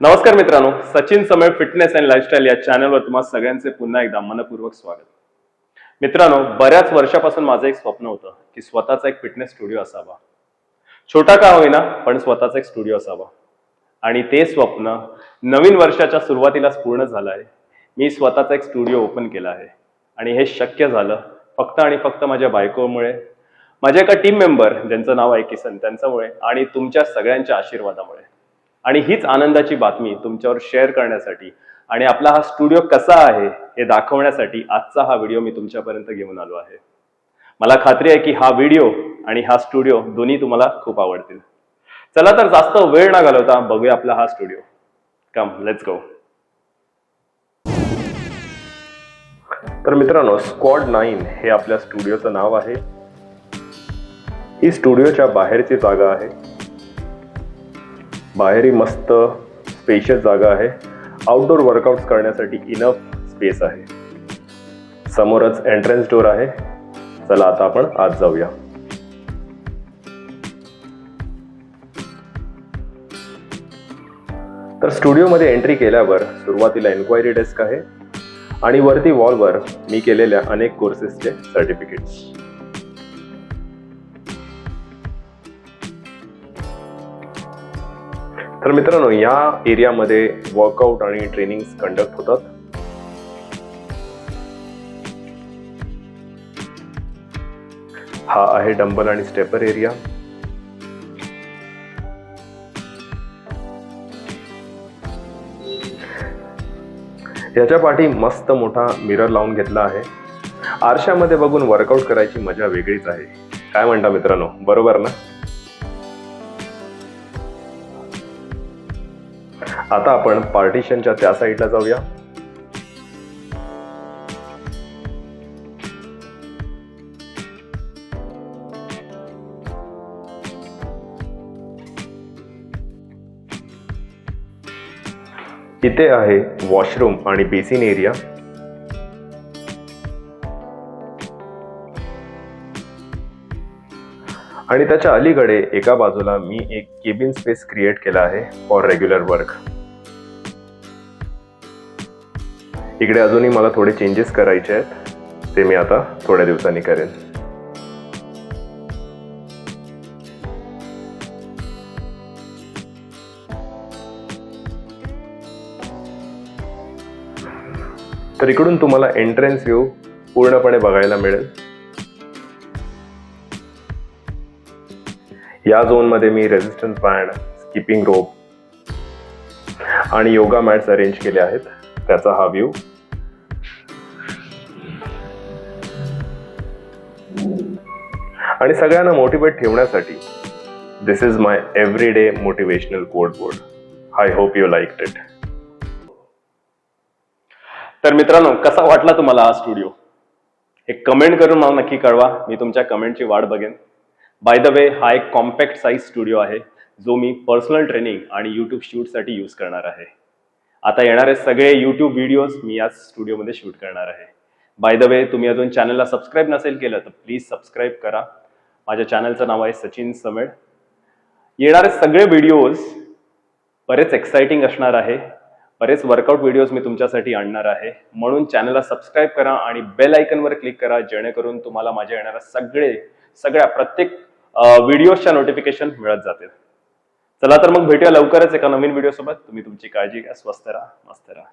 नमस्कार मित्रांनो सचिन समय फिटनेस अँड लाईफस्टाईल या चॅनलवर तुम्हाला सगळ्यांचे पुन्हा एकदा मनपूर्वक स्वागत. मित्रांनो बऱ्याच वर्षापासून माझं एक स्वप्न होतं की स्वतःचा एक फिटनेस स्टुडिओ असावा. छोटा का होईना पण स्वतःचा एक स्टुडिओ असावा. आणि ते स्वप्न नवीन वर्षाच्या सुरुवातीलाच पूर्ण झालं आहे मी स्वतःचा एक स्टुडिओ ओपन केला आहे. आणि हे शक्य झालं फक्त आणि फक्त माझ्या बायकोमुळे माझ्या एका टीम मेंबर ज्यांचं नाव आहे किसन त्यांच्यामुळे आणि तुमच्या सगळ्यांच्या आशीर्वादामुळे. आणि हीच आनंदाची बातमी तुमच्यावर शेअर करण्यासाठी आणि आपला हा स्टुडिओ कसा आहे हे दाखवण्यासाठी आजचा हा व्हिडिओ मी तुमच्यापर्यंत घेऊन आलो आहे. मला खात्री आहे की हा व्हिडिओ आणि हा स्टुडिओ दोन्ही तुम्हाला खूप आवडतील. चला तर जास्त वेळ ना घालवता बघूया आपला हा स्टुडिओ कम लेट्स गो तर मित्रांनो स्क्वॉड नाईन हे आपल्या स्टुडिओचं नाव आहे. ही स्टुडिओच्या बाहेरची जागा आहे. बाहेरही मस्त स्पेशियस जागा आहे. आउटडोर वर्कआउट्स करण्यासाठी इनफ स्पेस आहे. समोरच एंट्रन्स डोर आहे. चला आता आपण आत जाऊया. तर स्टुडिओमध्ये एंट्री केल्यावर सुरुवातीला एन्क्वायरी डेस्क आहे. आणि वरती वॉलवर मी केलेल्या अनेक कोर्सेसचे सर्टिफिकेट्स तर मित्रांनो या एरियामध्ये वर्कआउट आणि ट्रेनिंग कंडक्ट होतात. हा आहे डंबल आणि स्टेपर एरिया याच्या पाठी मस्त मोठा मिरर लावून घेतला आहे. आरशामध्ये बघून वर्कआउट करायची मजा वेगळीच आहे. काय म्हणता मित्रांनो? बरोबर ना? आता आपण पार्टिशनच्या त्या साईडला जाऊया. इथे आहे वॉशरूम आणि बेसिन एरिया आणि त्याच्या अलीकडे एका बाजूला मी एक केबिन स्पेस क्रिएट केला आहे फॉर रेग्युलर वर्क इकडे अजूनही मला थोडे चेंजेस करायचे आहेत. ते मी आता थोड्या दिवसांनी करेन. तर इकडून तुम्हाला एंट्रन्स व्ह्यू पूर्णपणे बघायला मिळेल. या झोनमध्ये मी रेजिस्टन्स बँड स्किपिंग रोप आणि योगा मॅट्स अरेंज केले आहेत. त्याचा हा व्ह्यू आणि सगळ्यांना मोटिवेट ठेवण्यासाठी this is my everyday motivational quote board I hope you like it तर मित्रांनो कसा वाटला तुम्हाला हा स्टुडिओ एक कमेंट करून मला नक्की कळवा. मी तुमच्या कमेंटची वाट बघेन. बाय द वे हा एक कॉम्पॅक्ट साईज स्टुडिओ आहे जो मी पर्सनल ट्रेनिंग आणि यूट्यूब शूटसाठी यूज करणार आहे. आता येणारे सगळे यूट्यूब व्हिडिओज मी याच स्टुडिओमध्ये शूट करणार आहे. बाय द वे तुम्ही अजून चॅनलला सबस्क्राईब नसेल केलं तर प्लीज सबस्क्राईब करा. माझ्या चॅनलचं नाव आहे सचिन समेड. येणारे सगळे व्हिडिओज बरेच एक्साइटिंग असणार आहे. बरेच वर्कआउट व्हिडिओज मी तुमच्यासाठी आणणार आहे. म्हणून चॅनलला सबस्क्राईब करा आणि बेल आयकनवर क्लिक करा जेणेकरून तुम्हाला माझ्या येणाऱ्या सगळे सगळ्या प्रत्येक व्हिडिओच्या नोटिफिकेशन मिळत जातील चला तर मग भेटूया लवकरच एका नवीन व्हिडिओ सोबत. तुम्ही तुमची काळजी घ्या. स्वस्त राहा. मस्त राहा.